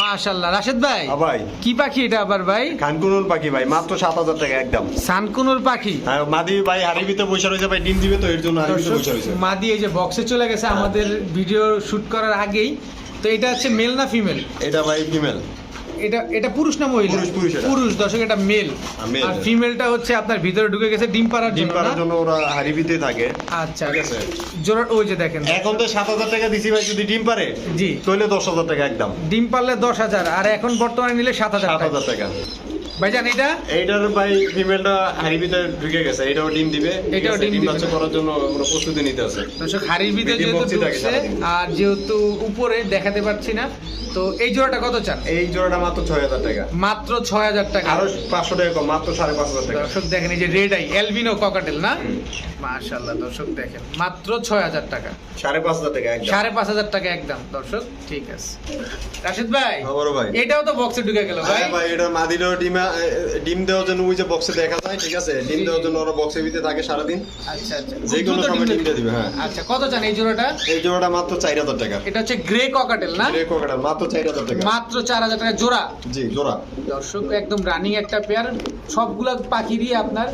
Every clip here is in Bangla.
মাশাল্লাহ রাশেদ ভাই হ্যাঁ ভাই। কি পাখি এটা আবার ভাই? খানকুনুর পাখি ভাই মাত্র সাত হাজার টাকা একদম। সানকুনুর পাখি। হ্যাঁ মাদি ভাই হারিবিতে বসে রয়েছে ভাই ডিম দিবে তো এর জন্য বসে রয়েছে। মাদি এই যে বক্সে চলে গেছে আমাদের ভিডিও শুট করার আগেই। তো এটা হচ্ছে মেল না ফিমেল এটা ভাই ফিমেল এটা এটা পুরুষ না মহিলা? পুরুষ, দর্শক এটা মেল আর। ফিমেলটা হচ্ছে আপনার ভিতরে ঢুকে গেছে ডিম পাড়ার ডিম জন্য পাড়ার না? জন্য ওরা হারিবিতে থাকে। আচ্ছা ঠিক আছে। ওই যে দেখেন। এখন তো সাত হাজার টাকা দিছি ভাই যদি ডিম পারে জি। তাহলে দশ হাজার টাকা একদম। ডিম পারলে দশ হাজার আর এখন বর্তমানে নিলে সাত হাজার সাত টাকা। হাজার টাকা। ভাইজান এটা এইটার ভাই ফিমেলটা হারিবিতে ঢুকে গেছে। এটাও ডিম দিবে। এটাও ডিম বাচ্চা করার জন্য আমরা প্রস্তুতি নিতে আছে। দর্শক হাড়ির ভিতরে যেহেতু ঢুকছে আর যেহেতু উপরে দেখাতে পারছি না তো এই জোড়াটা কত চান? এই জোড়াটা মাত্র ছয় হাজার টাকা। মাত্র ছয় হাজার টাকা। আরও পাঁচশো টাকা কম মাত্র সাড়ে পাঁচ হাজার টাকা। দর্শক দেখেন এই যে রেড আই এলবিনো ককাটেল না? দর্শক দেখেন মাত্র ছয় হাজার টাকা। সাড়ে পাঁচ হাজার টাকা একদম। সাড়ে পাঁচ হাজার টাকা একদম দর্শক ঠিক আছে। রাশিদ ভাই ভাই। এটাও তো বক্সে ঢুকে গেল ভাই। ভাই এটা মাদিরও ডিমা ডিম দেওয়ার জন্য ওই যে বক্সে দেখা যায় ঠিক আছে? ডিম দেওয়ার জন্য ওরা বক্সের ভিতরে থাকে সারাদিন। আচ্ছা আচ্ছা। যে কোনো সময় ডিম ডিম দিয়ে দিবে হ্যাঁ। আচ্ছা কত চান এই জোড়াটা? এই জোড়াটা মাত্র চার হাজার টাকা। এটা হচ্ছে গ্রে ককাটেল না? গ্রে ককাটেল মাত্র চার হাজার টাকা। মাত্র চার হাজার টাকা জোড়া? জি জোড়া। দর্শক একদম রানিং একটা পেয়ার সবগুলা পাখিরই আপনার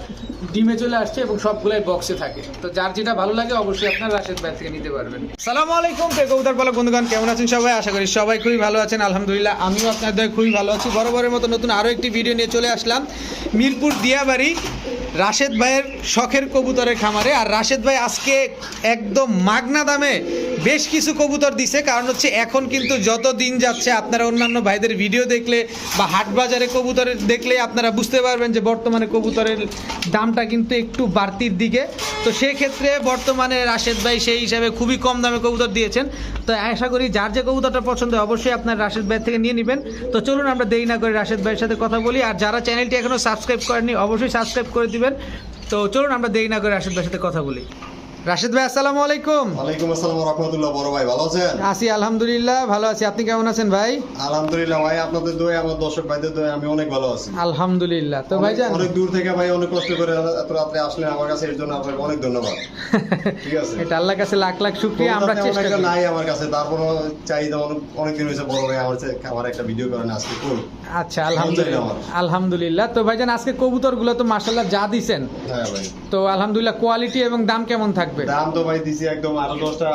ডিমে চলে আসছে এবং সবগুলাই বক্সে থাকে। তো যার যেটা ভালো লাগে অবশ্যই আপনার রাশেদ ভাই থেকে নিতে পারবেন। সালাম আলাইকুম কবুতর বন্ধুগান বন্ধুগণ, কেমন আছেন সবাই? আশা করি সবাই খুবই ভালো আছেন। আলহামদুলিল্লাহ, আমিও আপনাদের খুবই ভালো আছি। বরাবরের মতো নতুন আরও একটি ভিডিও নিয়ে চলে আসলাম। মিরপুর দিয়াবাড়ি রাশেদ ভাইয়ের শখের কবুতরের খামারে। আর রাশেদ ভাই আজকে একদম মাগনা দামে বেশ কিছু কবুতর দিছে। কারণ হচ্ছে এখন কিন্তু যত দিন যাচ্ছে, আপনারা অন্যান্য ভাইদের ভিডিও দেখলে বা হাট বাজারে কবুতরের দেখলে আপনারা বুঝতে পারবেন যে বর্তমানে কবুতরের দামটা কিন্তু একটু বাড়তির দিকে। তো সেক্ষেত্রে বর্তমানে রাশেদ ভাই সেই হিসাবে খুবই কম দামে কবুতর দিয়েছেন। তো আশা করি যার যে কবুতরটা পছন্দ অবশ্যই আপনার রাশেদ ভাই থেকে নিয়ে নেবেন। তো চলুন আমরা দেরি না করে রাশেদ ভাইয়ের সাথে কথা বলি। আর যারা চ্যানেলটি এখনও সাবস্ক্রাইব করেননি, অবশ্যই সাবস্ক্রাইব করে দিবেন। তো চলুন আমরা দেরি না করে রাশেদ ভাইয়ের সাথে কথা বলি। রাশেদ ভাই আসসালামু আলাইকুম। ওয়ালাইকুম আসসালাম রহমতুল্লাহ বড় ভাই ভালো আছেন? আছি আলহামদুলিল্লাহ ভালো আছি। আপনি কেমন আছেন ভাই? আলহামদুলিল্লাহ ভাই আপনাদের দোয়া আমার দর্শক ভাইদের দোয়া আমি অনেক ভালো আছি। আলহামদুলিল্লাহ। তো অনেক- ভাইজান অনেক দূর থেকে ভাই অনেক কষ্ট করে এত রাত্রে আসলেন আমার কাছে এর জন্য আপনাকে অনেক ধন্যবাদ। ঠিক আছে? এটা আল্লাহর কাছে লাখ লাখ শুক্রিয়া আমরা চেষ্টা করি। নাই আমার কাছে তারপরও চাহিদা অনেক অনেকদিন হয়েছে বড় ভাই আমার কাছে আমার একটা ভিডিও করেন আজকে করুন আচ্ছা আলহামদুলিল্লাহ। আলহামদুলিল্লাহ। তো ভাইজান আজকে কবুতরগুলো তো মাশাআল্লাহ যা দিছেন। হ্যাঁ ভাই। তো আলহামদুলিল্লাহ কোয়ালিটি এবং দাম কেমন থাকবে। দাম তো ভাই দিছি একদম আরও দশটা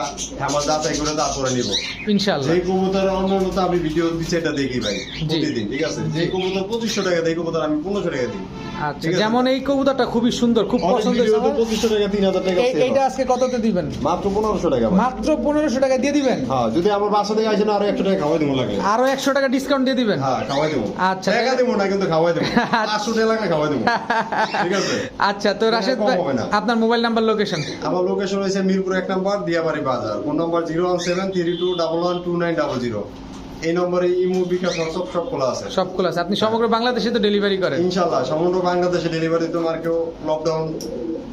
আমার যাচাই করে তারপরে নিব। ইনশাআল্লাহ। যে কবুতর অন্য মতো আমি ভিডিও দিচ্ছি এটা দেখি ভাই। প্রতিদিন ঠিক আছে? যে কবুতর পঁচিশশো টাকা দেয় এই কবুতর আমি পনেরোশো টাকা দিই। আচ্ছা যেমন এই কবুতরটা খুবই সুন্দর খুব পছন্দ। পঁচিশশো টাকা তিন হাজার টাকা এইটা আজকে কততে দিবেন? মাত্র পনেরোশো টাকা মাত্র পনেরোশো টাকা দিয়ে দিবেন? হ্যাঁ যদি আমার বাসা থেকে আসেন আরও একশো টাকা খাওয়াই দেবো লাগলে আরও একশো টাকা ডিসকাউন্ট দিয়ে দিবেন? হ্যাঁ খাওয়াই দেবো। আচ্ছা। টাকা দেবো না কিন্তু খাওয়াই দেবো। পাঁচশো টাকা লাগলে খাওয়াই দেবো। ঠিক আছে? আচ্ছা তো রাশেদ ভাই আপনার মোবাইল নাম্বার লোকেশন আমার লোকেশন হয়েছে মিরপুর এক নম্বর দিয়াবাড়ি বাজার। Phone number zero one seven three two double one two nine double zero. এই নম্বরে ইমো বিকাশ সব সব খোলা আছে। সব খোলা আছে। আপনি সমগ্র বাংলাদেশে তো ডেলিভারি করেন। ইনশাল্লাহ সমগ্র বাংলাদেশে ডেলিভারি তোমার কেউ লকডাউন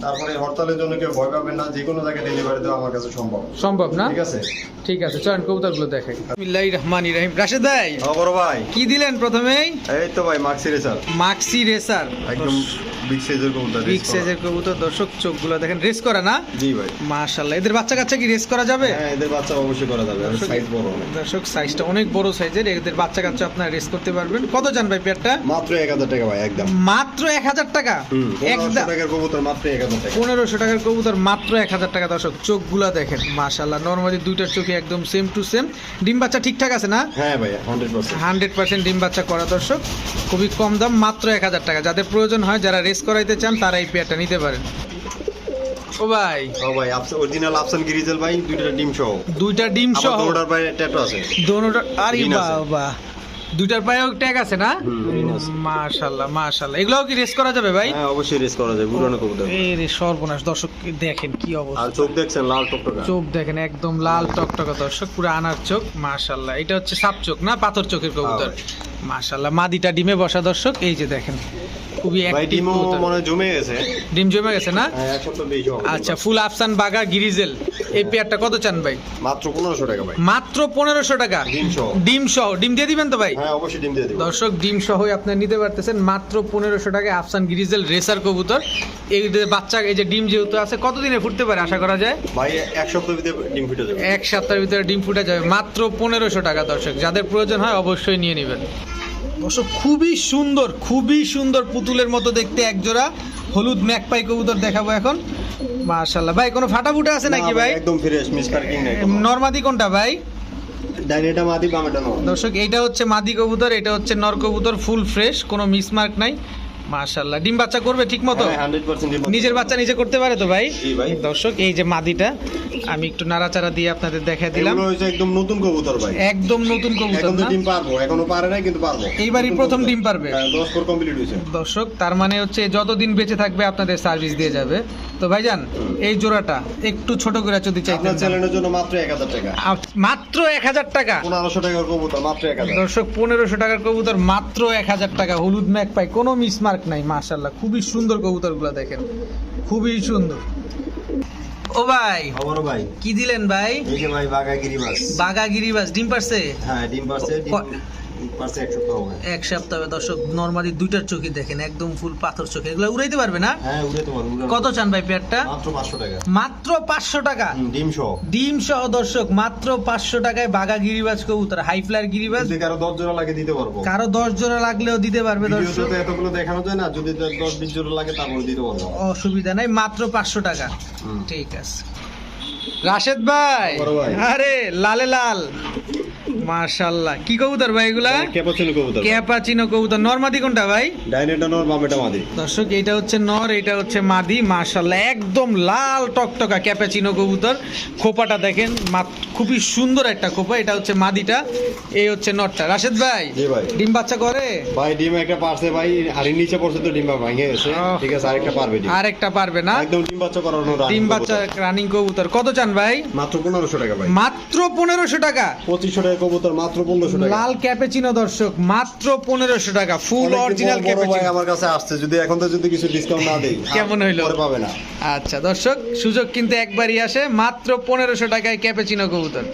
তারপরে হরতালের জন্য কেউ ভয় পাবেন না যে কোনো জায়গায় ডেলিভারি দেওয়া আমার কাছে সম্ভব। সম্ভব না? ঠিক আছে? ঠিক আছে চলেন কবুতরগুলো দেখাই। বিসমিল্লাহির রহমানির রহিম। রাশেদ ভাই বড় ভাই। কি দিলেন প্রথমেই এই তো ভাই মার্কসি রেসার মাক্সি রেসার একদম বিগ সাইজের কবুতর বিগ সাইজের কবুতর দর্শক চোখগুলো দেখেন রেস করা না? জি ভাই। মাশাআল্লাহ এদের বাচ্চা কাচ্চা কি রেস করা যাবে? হ্যাঁ এদের বাচ্চা অবশ্যই করা যাবে সাইজ বড় দর্শক সাইজটা অনেক বড় সাইজের এদের বাচ্চা কাচ্চা আপনারা রেস করতে পারবেন। কত জান ভাই পেয়ারটা মাত্র এক হাজার টাকা ভাই একদম। মাত্র এক হাজার টাকা? হুম পনেরোশো একদম। টাকার কবুতর মাত্র পনেরোশো টাকার কবুতর মাত্র এক হাজার টাকা দর্শক চোখগুলো দেখেন মাশাল্লাহ নর্মালি দুইটার চোখে একদম সেম টু সেম ডিম বাচ্চা ঠিকঠাক আছে না? হ্যাঁ ভাই হান্ড্রেড পার্সেন্ট ডিম বাচ্চা করা দর্শক খুবই কম দাম মাত্র এক হাজার টাকা। যাদের প্রয়োজন হয় যারা রেস করাইতে চান তারা এই পেয়ারটা নিতে পারেন। ও ভাই। ও ভাই অরিজিনাল আফসান গিরিজেল ভাই দুইটা ডিম সহ। দুইটা ডিম সহ। দৌড়ার ভাই ট্যাটু আছে। দোনোটা আরে বাবা। দুইটার পায়েও ট্যাগ আছে না। মাশাল্লাহ মাশাল্লাহ। এগুলোও কি রেস করা যাবে ভাই? হ্যাঁ অবশ্যই রেস করা যায় পুরানো কবুতর। এই রে সর্বনাশ দর্শক দেখেন কি অবস্থা। আর চোখ দেখছেন লাল টকটকা? চোখ দেখেন একদম লাল টকটকা দর্শক পুরো আনার চোখ মাশাল্লাহ। এটা হচ্ছে সাপ চোখ না? পাথর চোখের কবুতর। মাশাল্লাহ মাদিটা ডিমে বসা দর্শক এই যে দেখেন খুবই ভাই অ্যাক্টিভ মনে জমে গেছে। ডিম জমে গেছে না? হ্যাঁ আচ্ছা ফুল আফসান বাগা গিরিজেল এই পেয়ারটা কত চান ভাই? মাত্র পনেরোশো টাকা ভাই। মাত্র পনেরোশো টাকা। ডিম সহ। ডিম সহ। ডিম দিয়ে দিবেন তো ভাই? হ্যাঁ অবশ্যই ডিম দিয়ে দিব। দর্শক ডিম সহই আপনার নিতে পারতেছেন। মাত্র পনেরোশো টাকায় আফসান গ্রিজেল রেসার কবুতর। এই বাচ্চা এই যে ডিম যেহেতু আছে কতদিনে ফুটতে পারে আশা করা যায়? ভাই এক সপ্তাহ ভিতরে ডিম ফুটে যাবে। এক সপ্তাহের ভিতরে ডিম ফুটে যাবে। মাত্র পনেরোশো টাকা দর্শক। যাদের প্রয়োজন হয় অবশ্যই নিয়ে নেবেন। দর্শক খুবই সুন্দর খুবই সুন্দর পুতুলের মতো দেখতে একজোড়া হলুদ ম্যাকপাই কবুতর দেখাবো এখন। মাশাল্লাহ ভাই কোনো ফাটা ফুটা আছে নাকি ভাই একদম ফ্রেশ মিস পার্কিং নাই। নর্মাদি কোনটা ভাই? দর্শক এটা হচ্ছে মাদি কবুতর এটা হচ্ছে নর কবুতর ফুল ফ্রেশ কোনো মিসমার্ক নাই। মাশাল্লাহ ডিম বাচ্চা করবে ঠিক মতো? হ্যাঁ 100% ডিম নিজের বাচ্চা নিজে করতে পারে তো ভাই? ভাই। দর্শক এই যে মাদিটা আমি একটু নাড়াচাড়া দিয়ে আপনাদের দেখা দিলাম। একদম নতুন কবুতর ভাই। একদম নতুন কবুতর না? ডিম পারব এখনও পারে নাই কিন্তু পারব। এইবারই প্রথম ডিম পারবে? হ্যাঁ 10 কোর কমপ্লিট হয়েছে। দর্শক তার মানে হচ্ছে যতদিন বেঁচে থাকবে আপনাদের সার্ভিস দিয়ে যাবে। তো ভাইজান এই জোড়াটা একটু ছোট করে যদি চাইতেন আপনার চ্যানেলের জন্য মাত্র 1000 টাকা। মাত্র এক হাজার টাকা? 1500 টাকার কবুতর মাত্র 1000 দর্শক পনেরোশো টাকার কবুতর মাত্র এক হাজার টাকা। হলুদ ম্যাক পাই কোনো মিসমার্ক নাই মাশাল্লাহ খুবই সুন্দর কবুতরগুলো দেখেন। খুবই সুন্দর। ও ভাই খবর ভাই? কি দিলেন ভাই? এই যে ভাই বাগাগিরি বাস বাগা গিরিবাস ডিম পারছে? হ্যাঁ ডিম পারছে। ডিম ক- পারছে 100 টাকা হবে। এক সপ্তাহে দর্শক নর্মালি দুইটার চোখে দেখেন একদম ফুল পাথর চোখে। এগুলো উড়াইতে পারবে না? হ্যাঁ কত চান ভাই পেয়ারটা? মাত্র 500 টাকা। মাত্র পাঁচশো টাকা? ডিম সহ। ডিম সহ দর্শক মাত্র পাঁচশো টাকায় বাগা গিরিবাজ কবুতর হাই ফ্লায়ার গিরিবাজ। কারও 10 জোড়া লাগে দিতে পারব। কারও দশ জোড়া লাগলেও দিতে পারবে দর্শক। এতগুলো দেখানো যায় না যদি 10 20 জোড়া লাগে তারপরে দিতে পারব। অসুবিধা নাই মাত্র পাঁচশো টাকা। ঠিক আছে। রাশেদ ভাই ভাই। আরে লালে লাল। মাশাল্লাহ কি কবুতর ভাই এগুলা? ক্যাপাচিনো কবুতর। ক্যাপাচিনো কবুতর। নরমাদি কোনটা ভাই? ডাইনেটা নর বামেটা মাদি। দর্শক এইটা হচ্ছে নর এটা হচ্ছে মাদি। মাশাল্লাহ একদম লাল টকটকা ক্যাপাচিনো কবুতর। খোপাটা দেখেন খুবই সুন্দর একটা খোপা। এটা হচ্ছে মাদিটা এই হচ্ছে নরটা। রাশেদ ভাই জি ভাই। ডিম বাচ্চা করে? ভাই ডিম একটা পারছে ভাই আর নিচে পড়ছে তো ডিম ভেঙে গেছে। ঠিক আছে আরেকটা পারবে ডিম। আর পারবে না? একদম ডিম বাচ্চা করানো ডিম বাচ্চা রানিং কবুতর। কত চান ভাই? মাত্র 1500 টাকা ভাই। মাত্র পনেরোশো টাকা। 2500 টাকা কবুতর মাত্র 1500 টাকা। লাল ক্যাপেচিনো দর্শক মাত্র পনেরোশো টাকা ফুল অরিজিনাল বড় বড় ভাই ক্যাপেচিনো। আমার কাছে আসছে যদি এখন তো যদি কিছু ডিসকাউন্ট না দেই কেমন হইল? পাবে না। আচ্ছা দর্শক সুযোগ কিন্তু একবারই আসে মাত্র পনেরোশো টাকায় ক্যাপেচিনো কবুতর।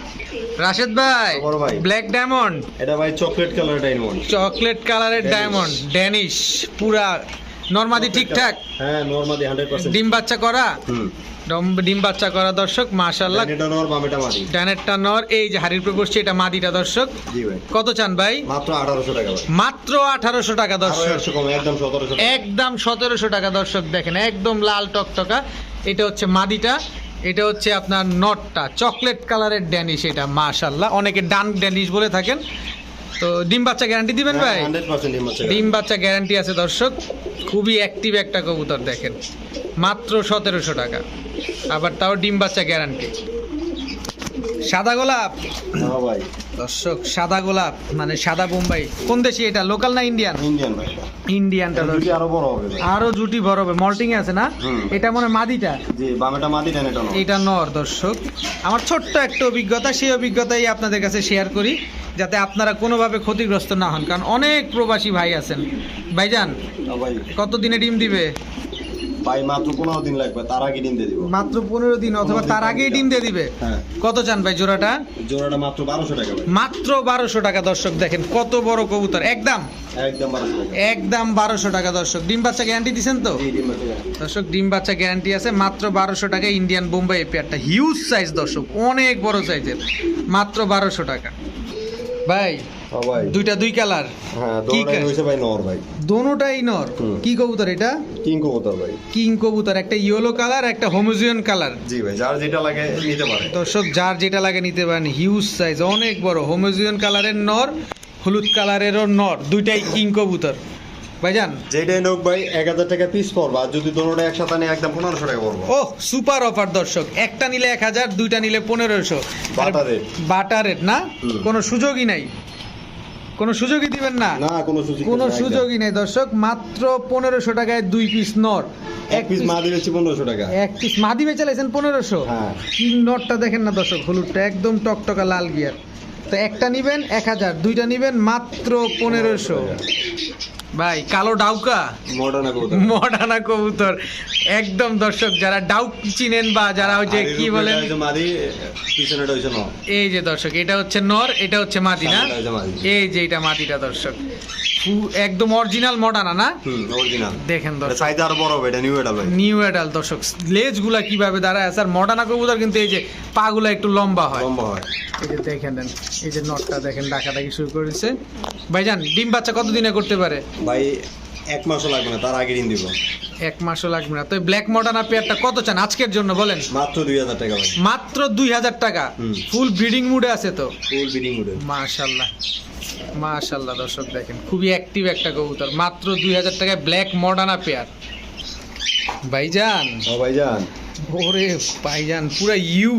রাশেদ ভাই ভাই। ব্ল্যাক ডায়মন্ড এটা ভাই চকলেট কালার ডায়মন্ড চকলেট কালারের ডায়মন্ড ড্যানিশ পুরা নর্মাদি ঠিকঠাক? হ্যাঁ নরমালি 100% ডিম বাচ্চা করা? হুম। ডম- ডিম বাচ্চা করা দর্শক মাশাল্লাহ এটা নর বামেটা মাদি। ডানেরটা নর এই যে হাড়ির উপর বসছে এটা মাদিটা দর্শক। জি ভাই। কত চান ভাই? মাত্র 1800 টাকা ভাই। মাত্র আঠারোশো টাকা দর্শক। 100 কম একদম 1700 টাকা। একদম সতেরোশো টাকা দর্শক দেখেন একদম লাল টকটকা। এটা হচ্ছে মাদিটা এটা হচ্ছে আপনার নটটা চকলেট কালারের ড্যানিশ এটা মাশাল্লাহ অনেকে ডান ড্যানিশ বলে থাকেন তো ডিম বাচ্চা গ্যারান্টি দিবেন ভাই? হ্যাঁ, 100% ডিম বাচ্চা গ্যারান্টি আছে দর্শক। খুবই অ্যাক্টিভ একটা কবুতর দেখেন। মাত্র সতেরোশো টাকা। আবার তাও ডিম বাচ্চা গ্যারান্টি সাদা গোলাপ? হ্যাঁ দর্শক সাদা গোলাপ মানে সাদা বোম্বাই। কোন দেশি এটা? লোকাল না ইন্ডিয়ান ইন্ডিয়ান ইন্ডিয়ানটা আরও বড় হবে আরও জুটি বড় হবে। মল্টিং আছে না? এটা মনে মাদিটা? জি বামেটা মাদি এটা নর দর্শক। আমার ছোট্ট একটা অভিজ্ঞতা সেই অভিজ্ঞতাই আপনাদের কাছে শেয়ার করি। যাতে আপনারা কোনোভাবে ক্ষতিগ্রস্ত না হন। কারণ অনেক প্রবাসী ভাই আছেন। ভাইজান হ্যাঁ কত দিনে ডিম দিবে? ভাই মাত্র 15 দিন লাগবে তার আগে ডিম দিয়ে দিব। মাত্র পনেরো দিন অথবা তার আগেই ডিম দিয়ে দিবে? হ্যাঁ। কত চান ভাই জোড়াটা? জোড়াটা মাত্র 1200 টাকা মাত্র বারোশো টাকা দর্শক দেখেন কত বড় কবুতর। একদম একদম 1200 টাকা। একদম বারোশো টাকা দর্শক। ডিম বাচ্চা গ্যারান্টি দিচ্ছেন তো? দর্শক ডিম বাচ্চা গ্যারান্টি আছে। মাত্র বারোশো টাকা ইন্ডিয়ান বোম্বাই পেয়ারটা হিউজ সাইজ দর্শক। অনেক বড় সাইজের মাত্র বারোশো টাকা। ভাই হ্যাঁ ভাই। দুইটা দুই কালার। হ্যাঁ দোনোটাই হইছে ভাই নর ভাই। দোনোটাই নর। কি কবুতর এটা? কিং কবুতর ভাই। কিং কবুতর একটা ইয়েলো কালার একটা হোমোজিয়ান কালার। জি ভাই যার যেটা লাগে নিতে পারে। দর্শক যার যেটা লাগে নিতে পারেন হিউজ সাইজ অনেক বড় হোমোজিয়ান কালারের নর হলুদ কালারেরও নর দুইটাই কিং কবুতর। ভাইজান। যেটাই নোক ভাই এক হাজার টাকা পিস পড়ব আর যদি দোনোটা একসাথে নিয়ে একদম পনেরোশো টাকা পড়ব। ও সুপার অফার দর্শক। একটা নিলে এক হাজার দুইটা নিলে পনেরোশো। বাটা rate। বাটা রেট না? কোনো সুযোগই নাই। কোনো সুযোগই দিবেন না? না কোনো সুযোগ কোনো সুযোগই নেই দর্শক। মাত্র পনেরোশো টাকায় দুই পিস নর। এক পিস মা দিয়েছি পনেরোশো টাকা। এক পিস মাদি বেচে লাইছেন পনেরোশো। হ্যাঁ। কিং নটটা দেখেন না দর্শক? হলুদটা একদম টকটকা লাল গিয়ার। তো একটা নিবেন এক হাজার দুইটা নিবেন মাত্র পনেরোশো। ভাই কালো ডাউকা? মডার্ন কবুতর। মডানা কবুতর। একদম দর্শক যারা ডাউক চিনেন বা যারা ওই যে কি বলেন? এই যে দর্শক এটা হচ্ছে নর এটা হচ্ছে মাদি না। এই যে এটা মাটিটা দর্শক। একদম অরিজিনাল মডানা না? অরিজিনাল দেখেন দর্শক। সাইজ আরও বড় হবে এটা নিউ এডাল দর্শক। লেজগুলা কীভাবে দাঁড়ায় আছে আর মডানা কবুতর কিন্তু এই যে পাগুলা একটু লম্বা হয়। লম্বা হয়। এই যে দেখেন নেন এই যে নটটা দেখেন ডাকাডাকি শুরু করেছে। ভাইজান ডিম বাচ্চা কতদিনে করতে পারে? ভাই এক মাসও লাগবে না তার আগে ঋণ দিব। এক মাসও লাগবে না। তো ব্ল্যাক পেয়ারটা কত চান? আজকের জন্য বলেন। মাত্র দুই হাজার টাকা মাত্র দুই হাজার টাকা। ফুল ব্রিডিং মুডে আছে তো? ফুল উঠে মাশাল্লাহ। মাশাল্লাহ দর্শক দেখেন খুবই অ্যাক্টিভ একটা কবুতর। মাত্র দুই হাজার টাকায় ব্ল্যাক মডার্না পেয়ার ভাইজান। ও ভাই ওরে ভাইজান পুরা ইউ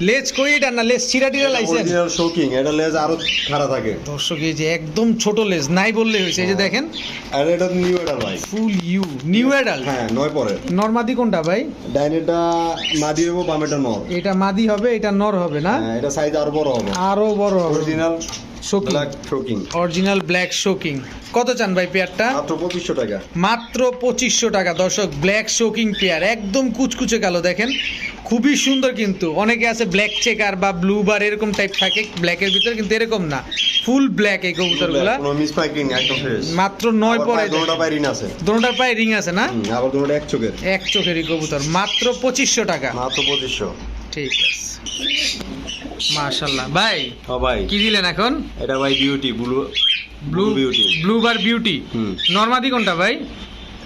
লেজ কই এটা না লেজ চিরা টিরা লাইছেন অরিজিনাল শোকিং এটা লেজ আরও খাড়া থাকে। দর্শক এই যে একদম ছোট লেজ নাই বললে হয়েছে এই যে দেখেন। আর এটা নিউ এটা ভাই। ফুল ইউ নিউ অ্যাডাল হ্যাঁ নয় পরে নর্মাদি কোনটা ভাই? ডাইনেটা মাদি হব বামেটা নর। এটা মাদি হবে এটা নর হবে না? হ্যাঁ এটা সাইজ আরও বড় হবে। আরও বড় হবে। Original shocking original black shocking কত চান ভাই পেয়ারটা মাত্র পঁচিশশো টাকা। মাত্র পঁচিশশো টাকা। দর্শক ব্ল্যাক শোকিং পেয়ার একদম কুচকুচে কালো দেখেন। খুবই সুন্দর কিন্তু। অনেকে আছে ব্ল্যাক চেকার বা ব্লু বার এরকম টাইপ থাকে ব্ল্যাকের ভিতরে কিন্তু এরকম না। ফুল ব্ল্যাক এই কবুতরগুলা। মাত্র নয় পরে দোনোটার পায়ে রিং আছে। না? আবার দুটোটা এক চোখের। এক চোখেরই কবুতর মাত্র পঁচিশশো টাকা। মাত্র পঁচিশশো। ঠিক আছে। মাশাল্লাহ ভাই ও ভাই। কি দিলেন এখন? এটা ভাই beauty blue blue beauty blue bar beauty নর্মাদি কোনটা ভাই?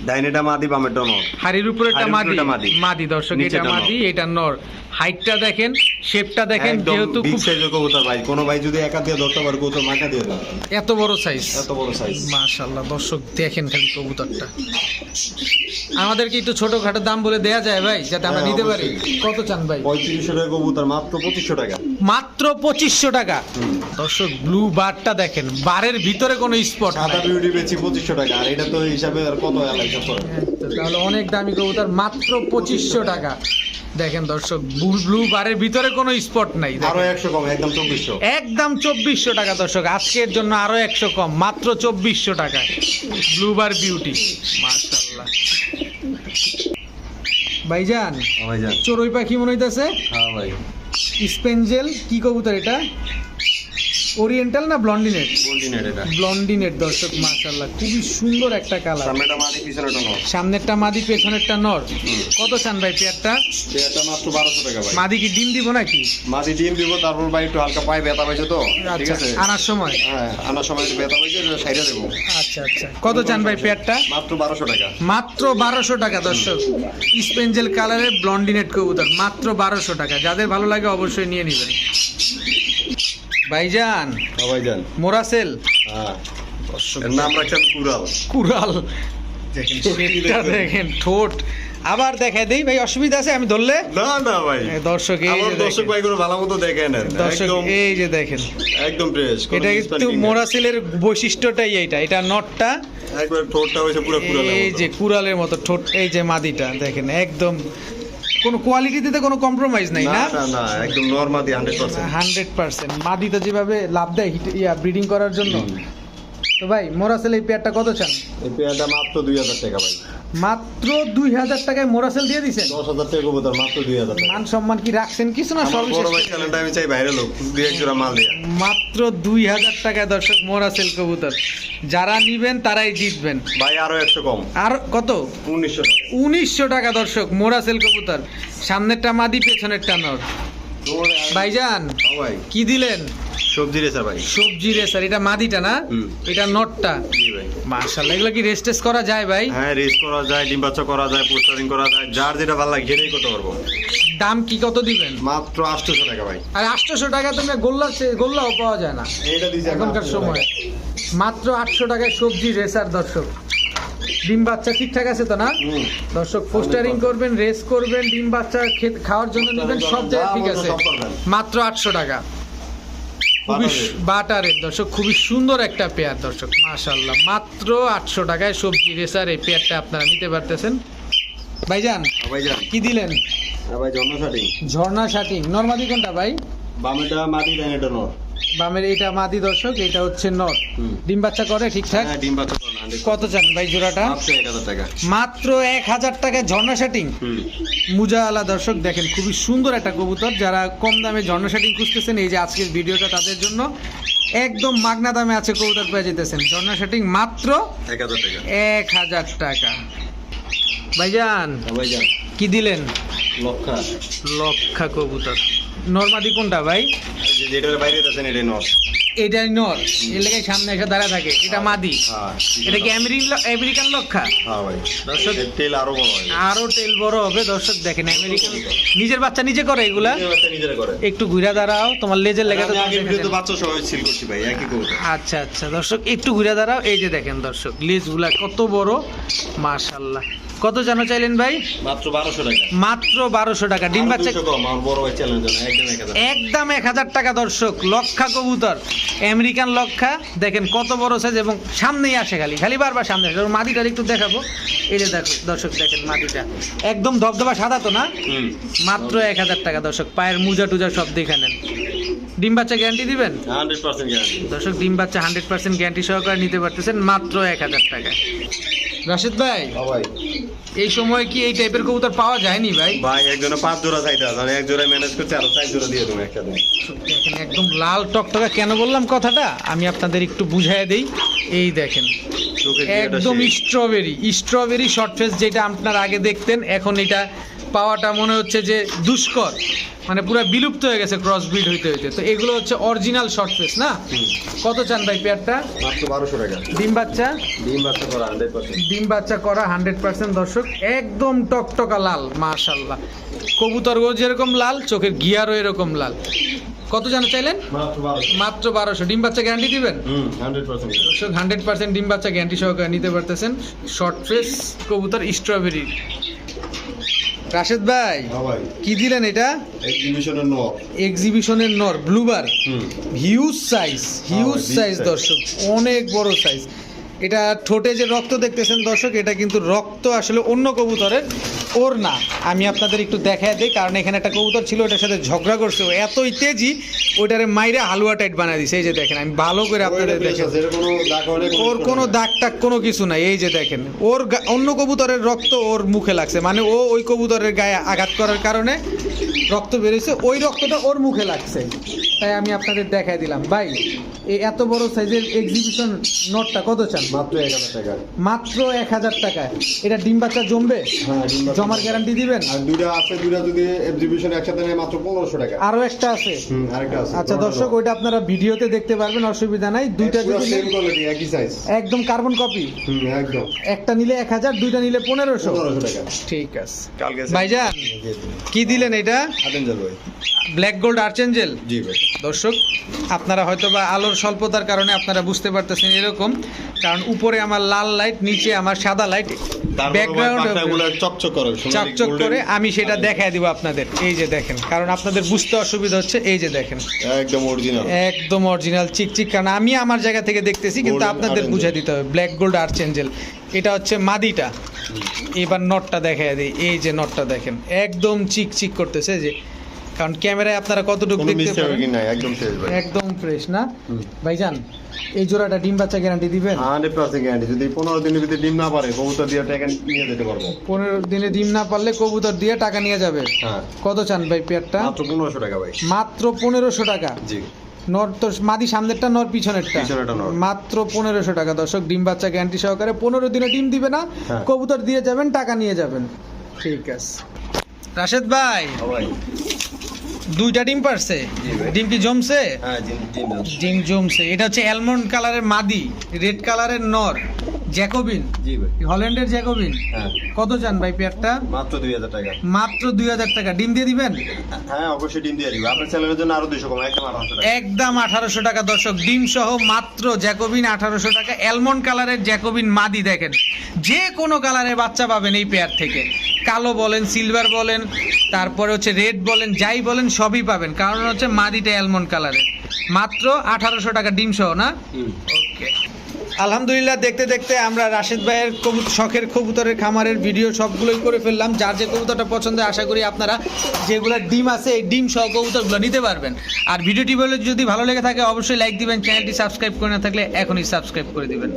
ডাইনেটা মাদি বামেটা নর। হাড়ির হাড়ির মাদি। মাদি। দর্শক এটা মাদি এটা নর। হাইটটা দেখেন শেপটা দেখেন যেহেতু খুব সাইজের কবুতর ভাই। কোনো ভাই যদি একা দিয়ে ধরতে পারে কবুতর মাকা দিয়ে দেয় এত বড় সাইজ এত বড় সাইজ মাশাল্লাহ দর্শক দেখেন খালি কবুতরটা। আমাদেরকে একটু ছোটখাটো দাম বলে দেয়া যায় ভাই যাতে আমরা হ্যাঁ, নিতে পারি। কত চান ভাই? পঁয়ত্রিশশো টাকা কবুতর মাত্র পঁচিশশো টাকা। মাত্র পঁচিশশো টাকা। দর্শক ব্লু বারটা দেখেন বারের ভিতরে কোনো স্পট সাদা বিউটি বেচি পঁচিশশো টাকা আর এটা তো হিসাবে আর কত এলাকা করে তাহলে অনেক দামি কবুতর মাত্র পঁচিশশো টাকা। দেখেন দর্শক ব্লু বারের ভিতরে কোনো স্পট নাই আরও একশো কম একদম চব্বিশশো। একদম চব্বিশশো টাকা দর্শক আজকের জন্য আরও একশো কম মাত্র চব্বিশশো টাকা। ব্লু বার বিউটি মার্শাল্লাহ ভাইজান চড়ুই পাখি মনে হইতেছে? হ্যাঁ ভাই। স্পেঞ্জেল কি কবুতর এটা? ওরিয়েন্টাল না ব্লন্ডিনেট গোল্ডিনেট এটা। ব্লন্ডিনেট দর্শক মার্শাল্লাহ খুবই সুন্দর একটা কালার সামনেটা মাদি পিছনেটা নর। সামনেরটা মাদি পেছনেরটা নর। কত চান ভাই পেয়ারটা? এটা মাত্র বারোশো টাকা ভাই। মাদি কি ডিম দিব নাকি? মাদি ডিম দিব তারপর ভাই একটু হালকা পায়ে ব্যথা পাইছে তো। ঠিক আচ্ছা আছে? আনার সময়? হ্যাঁ আনার সময় একটু ব্যথা পাইছে সাইডে দেবো। আচ্ছা আচ্ছা। কত চান ভাই পেয়ারটা? মাত্র বারোশো টাকা। মাত্র বারোশো টাকা দর্শক। স্পেঞ্জেল কালারের ব্লন্ডিনেট কবুতর মাত্র বারোশো টাকা। যাদের ভালো লাগে অবশ্যই নিয়ে নেবেন। ভাইজান। ভাই যান মোরাসেল। হ্যাঁ। নাম রাখছেন কুরাল কুরাল দেখেন দেখেন। ঠোঁট। আবার দেখাই দেই ভাই অসুবিধা আছে? আমি ধরলে? না না ভাই। দর্শক এই দর্শক ভাই গুলো ভালো মতো দেখে নেন। দর্শক এই যে দেখেন। একদম ফ্রেশ এটা কিন্তু মোরাসেলের বৈশিষ্ট্যটাই এইটা। এটা নটটা একবার ঠোঁটটা হয়েছে পুরো এই যে কুরালের মতো ঠোঁট এই যে মাদিটা দেখেন একদম কোনো কোয়ালিটিতে কোনো কম্প্রোমাইজ নাই না না? না না একদম নরমাদি হান্ড্রেড পার্সেন্ট হান্ড্রেড পার্সেন্ট মাদিটা যেভাবে লাভ দেয় ইয়া ব্রিডিং করার জন্য তো ভাই মোরাসেল এই পেয়ারটা কত চান? এই পেয়ারটা মাত্র দুই হাজার টাকা ভাই। মাত্র দুই হাজার টাকায় মোরাসেল দিয়ে দিছেন? দশ হাজার টাকা কবুতর মাত্র দুই হাজার মান সম্মান কি রাখছেন কিছু না সর্বশেষ? বড় ভাই চ্যানেলটা আমি চাই বাইরে লোক দুই এক জোড়া মাল দিয়া। মাত্র দুই হাজার টাকায় দর্শক মোরাসেল কবুতর। যারা নিবেন তারাই জিতবেন। ভাই আরও একশো কম। আর কত? উনিশশো উনিশশো টাকা দর্শক মোরাসেল কবুতর। সামনেরটা মাদি পেছনেরটা নর। ভাইজান কি দিলেন? সবজি ভাই। সবজি এটা মাদিটা না? এটা নটটা। মার্শাল্লাহ এগুলো কি রেস্টেস করা যায় ভাই? হ্যাঁ রেস করা যায় ডিম বাচ্চা করা যায় পোস্টারিং করা যায় যার যেটা ভালো লাগে সেটাই করতে পারব। দাম কি কত দিবেন? মাত্র আটশোশো টাকা ভাই। আর আটশোশো টাকা তুমি গোল্লা গোল্লাও পাওয়া যায় না। এখনকার সময়। মাত্র আটশো টাকায় সবজি রেসার দর্শক। ডিম বাচ্চা ঠিকঠাক আছে তো না? দর্শক পোস্টারিং করবেন রেস করবেন ডিম বাচ্চা খাওয়ার জন্য নেবেন সব জায়গায় ঠিক আছে। মাত্র আটশো টাকা। খুবই বাটারের। দর্শক খুবই সুন্দর একটা পেয়ার দর্শক মাশাল্লাহ মাত্র আটশো টাকায় সবজি রেসার এই পেয়ারটা আপনারা নিতে পারতেছেন। ভাইজান কি দিলেন? ভাই জন্ম শাড়ি ঝর্ণা শাটিং। নর্মাদি কোনটা ভাই? বামেটা মাটি নর। বামের এটা মাদি দর্শক এটা হচ্ছে নর। ডিম বাচ্চা করে ঠিকঠাক? হ্যাঁ ডিম বাচ্চা কত চান ভাই জোড়াটা? মাত্র এক হাজার টাকায় ঝর্ণা সেটিং। হুম। মুজাওয়ালা দর্শক দেখেন খুবই সুন্দর একটা কবুতর। যারা কম দামে ঝর্ণা সেটিং খুঁজতেছেন এই যে আজকের ভিডিওটা তাদের জন্য একদম মাগনা দামে আছে কবুতর পেয়ে যেতেছেন। ঝর্ণা সেটিং মাত্র এক হাজার টাকা। এক হাজার টাকা। ভাইজান। কি দিলেন? লক্ষা। লক্ষা কবুতর। নর্মাদি কোনটা ভাই? যেটার বাইরে আছেন এটা নট এটাই নর এর লেগে সামনে এসে দাঁড়া থাকে। এটা মাদি। হ্যাঁ এটা কি আমেরিকান আমেরিকান লক্ষা? হ্যাঁ দর্শক তেল আরও বড় আরও তেল বড় হবে দর্শক দেখেন আমেরিকান নিজের বাচ্চা নিজে করে এগুলা? একটু ঘুরে দাঁড়াও তোমার লেজের লেগে আচ্ছা আচ্ছা দর্শক একটু ঘুরে দাঁড়াও। এই যে দেখেন দর্শক লেজগুলা কত বড় মাশাল্লাহ কত জানো চাইলেন ভাই? মাত্র বারোশো টাকা। মাত্র বারোশো টাকা। ডিম বাচ্চা 200 কম আমার বড় ভাই চ্যালেঞ্জ একদম এক হাজার। একদম এক হাজার টাকা দর্শক লক্ষা কবুতর। আমেরিকান লক্ষা দেখেন কত বড় সাইজ এবং সামনেই আসে খালি খালি বারবার সামনে আসে। ওর মাদিটা একটু দেখাবো। এই যে দেখো দর্শক দেখেন মাদিটা একদম ধবধবা সাদা তো না? মাত্র এক হাজার টাকা দর্শক পায়ের মুজা টুজা সব দেখে নেন। ডিম বাচ্চা গ্যারান্টি দিবেন? দর্শক ডিম বাচ্চা হান্ড্রেড পার্সেন্ট গ্যারান্টি সহকারে নিতে পারতেছেন মাত্র এক হাজার টাকা রাশেদ ভাই ভাই। এই সময় কি এই টাইপের কবুতর পাওয়া যায়নি ভাই? ভাই একজনে পাঁচ জোড়া চাইতে এক জোড়া ম্যানেজ করছি আরও চার জোড়া দিয়ে দেবো দেখেন একদম লাল টকটকা কেন বললাম? কথাটা আমি আপনাদের একটু বুঝাই দেই। এই দেখেন একদম স্ট্রবেরি স্ট্রবেরি শর্ট ফেস যেটা আপনারা আগে দেখতেন এখন এটা পাওয়াটা মনে হচ্ছে যে দুষ্কর মানে পুরো বিলুপ্ত হয়ে গেছে ক্রস ব্রিড হইতে হইতে। তো এগুলো হচ্ছে অরিজিনাল শর্ট ফেস না? কত চান ভাই পেয়ারটা? মাত্র বারোশো টাকা। ডিম বাচ্চা? ডিম বাচ্চা করা হান্ড্রেড পার্সেন্ট ডিম বাচ্চা করা হান্ড্রেড পার্সেন্ট দর্শক একদম টকটকা লাল মাশাল্লাহ কবুতরগুলো যেরকম লাল চোখের গিয়ারও এরকম লাল। কত জানো চাইলেন? মাত্র বারোশো। ডিম বাচ্চা গ্যারান্টি দিবেন? হান্ড্রেড পার্সেন্ট ডিম বাচ্চা গ্যারান্টি সহকারে নিতে পারতেছেন। শর্ট ফেস কবুতর স্ট্রবেরি রাশেদ ভাই হ্যাঁ কি দিলেন এটা? এক্সিবিশনের নর এক্সিবিশনের নর blue bar huge size huge size দর্শক অনেক বড় সাইজ এটা ঠোঁটে যে রক্ত দেখতেছেন দর্শক এটা কিন্তু রক্ত আসলে অন্য কবুতরের ওর না আমি আপনাদের একটু দেখায় দিই কারণ এখানে একটা কবুতর ছিল ওটার সাথে ঝগড়া করছে। ও এতই তেজি ওইটারে মাইরে হালুয়া টাইট বানায় দিছে। এই যে দেখেন আমি ভালো করে আপনাদের দেখেন ওর কোনো দাগ টাক কোনো কিছু নাই। এই যে দেখেন ওর অন্য কবুতরের রক্ত ওর মুখে লাগছে। মানে ও ওই কবুতরের গায়ে আঘাত করার কারণে রক্ত বেরিয়েছে ওই রক্তটা ওর মুখে লাগছে। তাই আমি আপনাদের দেখাই দিলাম। ভাই এই এত বড় সাইজের এক্সিবিশন নোটটা কত চান? মাত্র এক হাজার টাকা। মাত্র এক হাজার টাকায়। এটা ডিম বাচ্চা জমবে? হ্যাঁ। জমার গ্যারান্টি দিবেন? আর দুইটা আছে দুইটা যদি এক্সিবিশন একসাথে নেয় মাত্র পনেরোশো টাকা। আরও একটা আছে? আরেকটা আছে। আচ্ছা দর্শক ওইটা আপনারা ভিডিওতে দেখতে পারবেন অসুবিধা নাই। দুইটা যদি সেম কোয়ালিটি একই সাইজ একদম কার্বন কপি একদম। একটা নিলে এক হাজার দুইটা নিলে পনেরোশো। পনেরোশো টাকা। ঠিক আছে। কালকে ভাইজান কি দিলেন এটা? আটেঞ্জাল ভাই ব্ল্যাক গোল্ড আর্চেঞ্জেল জি ভাই। দর্শক আপনারা হয়তো বা আলোর স্বল্পতার কারণে আপনারা বুঝতে পারতেছেন এরকম কারণ উপরে আমার লাল লাইট নিচে আমার সাদা লাইট ব্যাকগ্রাউন্ড চকচক করে আমি সেটা দেখায় দিব আপনাদের। এই যে দেখেন কারণ আপনাদের বুঝতে অসুবিধা হচ্ছে এই যে দেখেন। একদম অরিজিনাল একদম অরিজিনাল চিকচিক কারণ আমি আমার জায়গা থেকে দেখতেছি কিন্তু আপনাদের। বুঝে দিতে হবে ব্ল্যাক গোল্ড আর্চেঞ্জেল এটা হচ্ছে মাদিটা। এবার নটটা দেখায় দিই এই যে নটটা দেখেন একদম চিকচিক করতেছে যে কারণ ক্যামেরায় আপনারা কতটুকু দেখতে পারেন একদম শেষ ভাই। একদম ফ্রেশ না। ভাইজান এই জোড়াটা ডিম বাচ্চা গ্যারান্টি দিবেন? হান্ড্রেড পার্সেন্ট গ্যারান্টি যদি পনেরো দিনের ভিতরে ডিম না পারে কবুতর দিয়ে টাকা নিয়ে যেতে পারব। পনেরো দিনে ডিম না পারলে কবুতর দিয়ে টাকা নিয়ে যাবে। হ্যাঁ। কত চান ভাই পেয়ারটা? মাত্র পনেরোশো টাকা ভাই। মাত্র পনেরোশো টাকা? জি। নর তো মাদি সামনেরটা নর পিছনেরটা? পিছনেরটা নর। মাত্র পনেরোশো টাকা। দর্শক ডিম বাচ্চা গ্যারান্টি সহকারে পনেরো দিনে ডিম দিবে না হ্যাঁ। কবুতর দিয়ে যাবেন টাকা নিয়ে যাবেন। ঠিক আছে। রাশেদ ভাই। ভাই। দুইটা ডিম পারছে? ডিম কি জমছে? হ্যাঁ ডিম ডিম জমছে। এটা হচ্ছে অ্যালমন্ড কালারের মাদি রেড কালারের নর জ্যাকোবিন হল্যান্ডের জ্যাকোবিন হ্যাঁ। কত চান ভাই পেয়ারটা? মাত্র দুই হাজার টাকা। মাত্র দুই হাজার টাকা। ডিম দিয়ে দিবেন? হ্যাঁ অবশ্যই ডিম দিয়ে দিবে। আপনার চ্যানেলের জন্য আরও দুশো কম একদম আঠারোশো টাকা। একদম আঠারোশো টাকা দর্শক। ডিম সহ মাত্র জ্যাকোবিন আঠারোশো টাকা। অ্যালমন্ড কালারের জ্যাকোবিন মাদি দেখেন। যে কোনো কালারের বাচ্চা পাবেন এই পেয়ার থেকে। কালো বলেন সিলভার বলেন তারপরে হচ্ছে রেড বলেন যাই বলেন সবই পাবেন। কারণ হচ্ছে মাদিটা অ্যালমন্ড কালারের মাত্র আঠারোশো টাকা ডিম সহ না? ওকে। আলহামদুলিল্লাহ দেখতে দেখতে আমরা রাশেদ ভাইয়ের শখের কবুতরের খামারের ভিডিও সবগুলোই করে ফেললাম। যার যে কবুতরটা পছন্দ আশা করি আপনারা যেগুলো ডিম আছে এই ডিম সহ কবুতরগুলো নিতে পারবেন। আর ভিডিওটি বলে যদি ভালো লেগে থাকে অবশ্যই লাইক দিবেন চ্যানেলটি সাবস্ক্রাইব করে না থাকলে এখনই সাবস্ক্রাইব করে দিবেন।